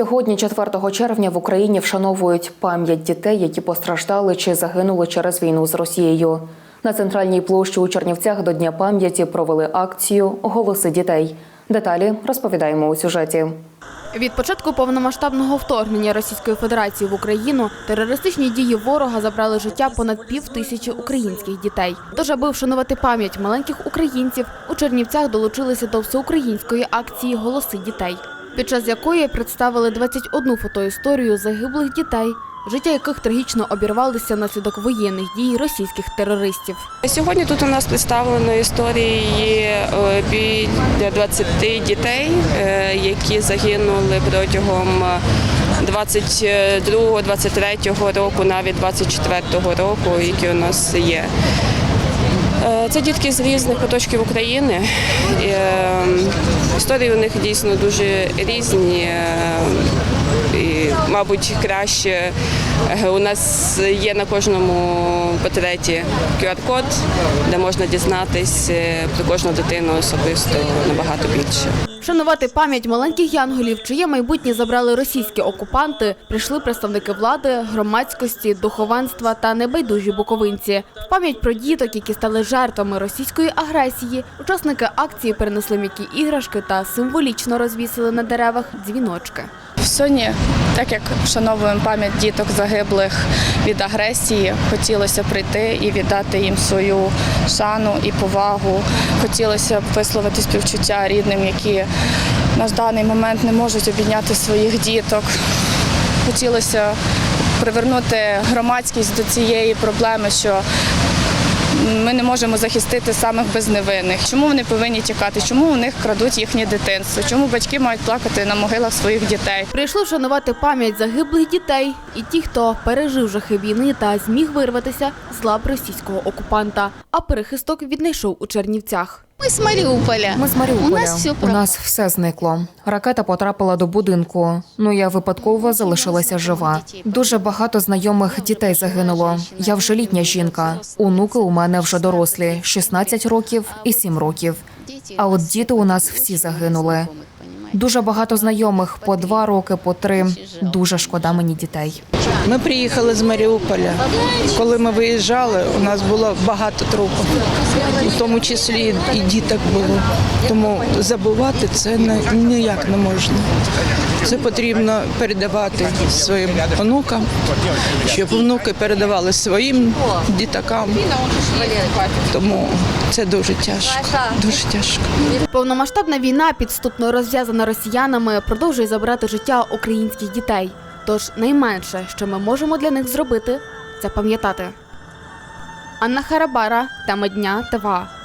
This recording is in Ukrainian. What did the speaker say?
Сьогодні, 4 червня, в Україні вшановують пам'ять дітей, які постраждали чи загинули через війну з Росією. На центральній площі у Чернівцях до Дня пам'яті провели акцію Голоси дітей. Деталі розповідаємо у сюжеті. Від початку повномасштабного вторгнення Російської Федерації в Україну терористичні дії ворога забрали життя понад пів тисячі українських дітей. Тож, аби вшанувати пам'ять маленьких українців, у Чернівцях долучилися до всеукраїнської акції Голоси дітей, під час якої представили 21 фотоісторію загиблих дітей, життя яких трагічно обірвалися внаслідок воєнних дій російських терористів. Сьогодні тут у нас представлено історії е, біля 20 дітей, е, які загинули протягом 22-23 року, навіть 24 року, які у нас є. Е, Це дітки з різних куточків України. Е, Історії у них дійсно дуже різні. Мабуть, краще е, у нас є на кожному портреті QR-код, де можна дізнатись е, про кожну дитину особисто набагато більше. Вшанувати пам'ять маленьких янголів, чиє майбутнє забрали російські окупанти, прийшли представники влади, громадськості, духовенства та небайдужі буковинці. В пам'ять про діток, які стали жертвами російської агресії, учасники акції перенесли м'які іграшки та символічно розвісили на деревах дзвіночки. Сьогодні, так як вшановуємо пам'ять діток загиблих від агресії, хотілося прийти і віддати їм свою шану і повагу. Хотілося б висловити співчуття рідним, які на даний момент не можуть обійняти своїх діток. Хотілося привернути громадськість до цієї проблеми, що ми не можемо захистити самих безневинних. Чому вони повинні тікати? Чому у них крадуть їхнє дитинство? Чому батьки мають плакати на могилах своїх дітей? Прийшли вшанувати пам'ять загиблих дітей і ті, хто пережив жахи війни та зміг вирватися з лап російського окупанта. А перехисток віднайшов у Чернівцях. Мы з Маріуполя. Ми з Маріуполя. У нас все У нас все зникло. Ракета потрапила до будинку. Ну я випадково залишилася жива. Дуже багато знайомих дітей загинуло. Я вже літня жінка. Онуки у мене вже дорослі 16 років і 7 років. А от діти у нас всі загинули. Дуже багато знайомих по два роки, по три. Дуже шкода мені дітей. Ми приїхали з Маріуполя. Коли ми виїжджали, у нас було багато трупів, в тому числі і діток було. Тому забувати це не- ніяк не можна. Це потрібно передавати своїм онукам, щоб внуки передавали своїм дітакам. Тому це дуже тяжко. Дуже тяжко. Повномасштабна війна, підступно розв'язана росіянами, продовжує забирати життя українських дітей. Тож найменше, що ми можемо для них зробити, це пам'ятати. Анна Харабара, тема дня ТВА.